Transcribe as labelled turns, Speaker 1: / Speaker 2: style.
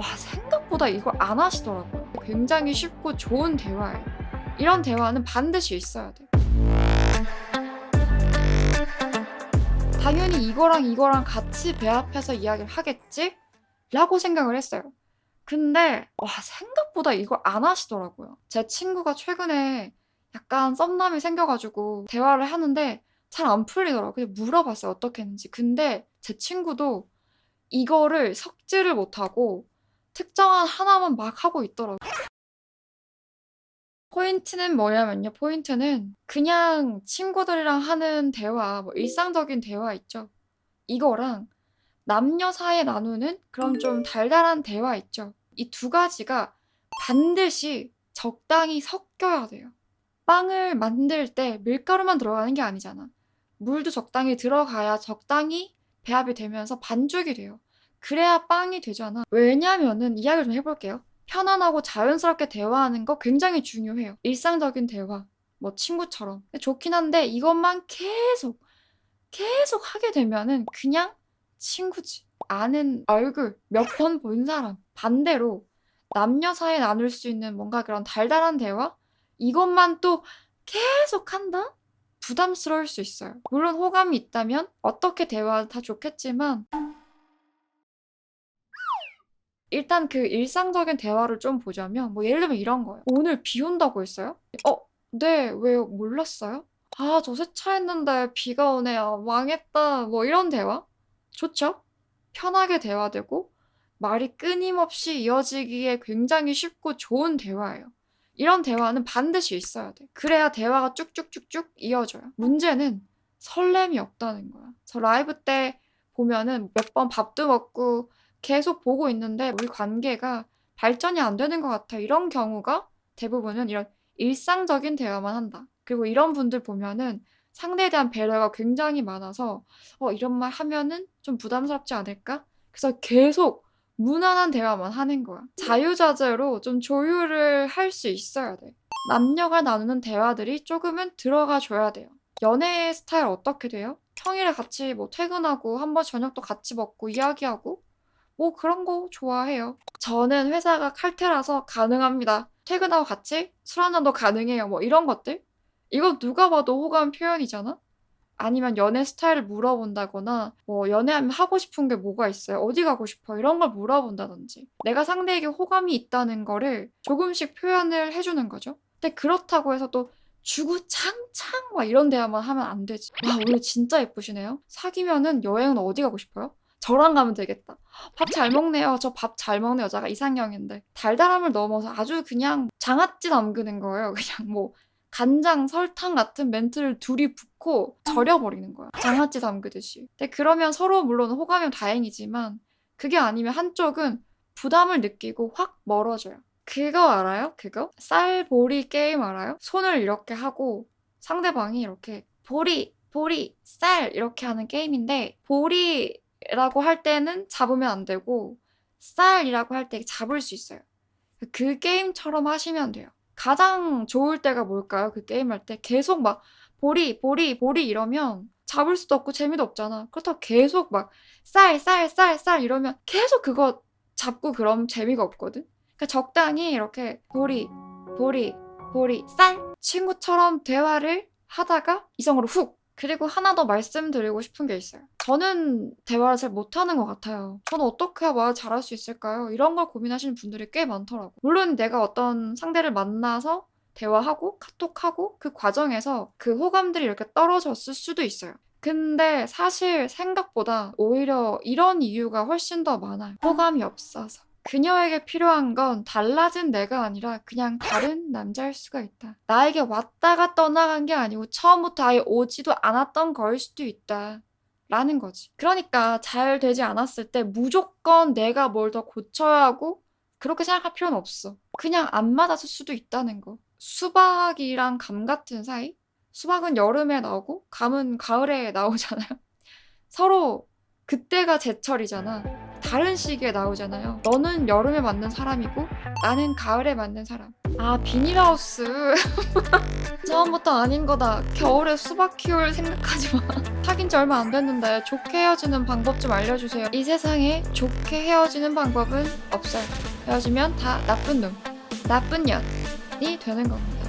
Speaker 1: 와 생각보다 이걸 안 하시더라고요. 굉장히 쉽고 좋은 대화예요. 이런 대화는 반드시 있어야 돼. 당연히 이거랑 이거랑 같이 배합해서 이야기를 하겠지? 라고 생각을 했어요. 근데 와 생각보다 이걸 안 하시더라고요. 제 친구가 최근에 약간 썸남이 생겨가지고 대화를 하는데 잘 안 풀리더라고요. 그냥 물어봤어요. 어떻게 했는지. 근데 제 친구도 이거를 섞지를 못하고 특정한 하나만 막 하고 있더라고요. 포인트는 뭐냐면요. 포인트는 그냥 친구들이랑 하는 대화, 뭐 일상적인 대화 있죠. 이거랑 남녀 사이에 나누는 그런 좀 달달한 대화 있죠. 이 두 가지가 반드시 적당히 섞여야 돼요. 빵을 만들 때 밀가루만 들어가는 게 아니잖아. 물도 적당히 들어가야 적당히 배합이 되면서 반죽이 돼요. 그래야 빵이 되잖아. 왜냐면은 이야기를 좀 해볼게요. 편안하고 자연스럽게 대화하는 거 굉장히 중요해요. 일상적인 대화, 뭐 친구처럼. 좋긴 한데 이것만 계속, 계속 하게 되면은 그냥 친구지. 아는 얼굴 몇 번 본 사람. 반대로 남녀 사이에 나눌 수 있는 뭔가 그런 달달한 대화? 이것만 또 계속 한다? 부담스러울 수 있어요. 물론 호감이 있다면 어떻게 대화도 다 좋겠지만 일단 그 일상적인 대화를 좀 보자면 뭐 예를 들면 이런 거예요. 오늘 비 온다고 했어요? 어, 네, 왜요? 몰랐어요? 아, 저 세차했는데 비가 오네요. 망했다. 뭐 이런 대화? 좋죠? 편하게 대화되고 말이 끊임없이 이어지기에 굉장히 쉽고 좋은 대화예요. 이런 대화는 반드시 있어야 돼. 그래야 대화가 쭉쭉쭉쭉 이어져요. 문제는 설렘이 없다는 거야. 저 라이브 때 보면은 몇 번 밥도 먹고 계속 보고 있는데 우리 관계가 발전이 안 되는 것 같아. 이런 경우가 대부분은 이런 일상적인 대화만 한다. 그리고 이런 분들 보면은 상대에 대한 배려가 굉장히 많아서 어, 이런 말 하면은 좀 부담스럽지 않을까? 그래서 계속 무난한 대화만 하는 거야. 자유자재로 좀 조율을 할 수 있어야 돼. 남녀가 나누는 대화들이 조금은 들어가 줘야 돼요. 연애 스타일 어떻게 돼요? 평일에 같이 뭐 퇴근하고 한 번 저녁도 같이 먹고 이야기하고 뭐 그런 거 좋아해요. 저는 회사가 칼퇴라서 가능합니다. 퇴근하고 같이 술 한잔도 가능해요. 뭐 이런 것들. 이건 누가 봐도 호감 표현이잖아? 아니면 연애 스타일을 물어본다거나 뭐 연애하면 하고 싶은 게 뭐가 있어요? 어디 가고 싶어? 이런 걸 물어본다든지 내가 상대에게 호감이 있다는 거를 조금씩 표현을 해주는 거죠. 근데 그렇다고 해서 또 주구장창 막 이런 대화만 하면 안 되지. 와 오늘 진짜 예쁘시네요. 사귀면은 여행은 어디 가고 싶어요? 저랑 가면 되겠다. 밥 잘 먹네요. 저 밥 잘 먹는 여자가 이상형인데 달달함을 넘어서 아주 그냥 장아찌 담그는 거예요. 그냥 뭐 간장, 설탕 같은 멘트를 둘이 붓고 절여버리는 거야. 장아찌 담그듯이. 근데 그러면 서로 물론 호감이면 다행이지만 그게 아니면 한쪽은 부담을 느끼고 확 멀어져요. 그거 알아요? 그거? 쌀보리 게임 알아요? 손을 이렇게 하고 상대방이 이렇게 보리, 보리, 쌀 이렇게 하는 게임인데 보리 라고 할 때는 잡으면 안 되고 쌀이라고 할 때 잡을 수 있어요. 그 게임처럼 하시면 돼요. 가장 좋을 때가 뭘까요? 그 게임 할 때 계속 막 보리, 보리, 보리 이러면 잡을 수도 없고 재미도 없잖아. 그렇다고 계속 막 쌀, 쌀, 쌀, 쌀 이러면 계속 그거 잡고 그럼 재미가 없거든. 그러니까 적당히 이렇게 보리, 보리, 보리, 쌀 친구처럼 대화를 하다가 이성으로 훅 그리고 하나 더 말씀드리고 싶은 게 있어요. 저는 대화를 잘 못하는 것 같아요. 저는 어떻게 말을 잘할 수 있을까요? 이런 걸 고민하시는 분들이 꽤 많더라고요. 물론 내가 어떤 상대를 만나서 대화하고 카톡하고 그 과정에서 그 호감들이 이렇게 떨어졌을 수도 있어요. 근데 사실 생각보다 오히려 이런 이유가 훨씬 더 많아요. 호감이 없어서. 그녀에게 필요한 건 달라진 내가 아니라 그냥 다른 남자일 수가 있다. 나에게 왔다가 떠나간 게 아니고 처음부터 아예 오지도 않았던 거일 수도 있다. 라는 거지. 그러니까 잘 되지 않았을 때 무조건 내가 뭘 더 고쳐야 하고 그렇게 생각할 필요는 없어. 그냥 안 맞았을 수도 있다는 거. 수박이랑 감 같은 사이? 수박은 여름에 나오고 감은 가을에 나오잖아요. 서로 그때가 제철이잖아. 다른 시기에 나오잖아요. 너는 여름에 맞는 사람이고 나는 가을에 맞는 사람. 아 비닐하우스 처음부터 아닌 거다. 겨울에 수박 키울 생각하지 마. 사귄 지 얼마 안 됐는데 좋게 헤어지는 방법 좀 알려주세요. 이 세상에 좋게 헤어지는 방법은 없어요. 헤어지면 다 나쁜 놈, 나쁜 년이 되는 겁니다.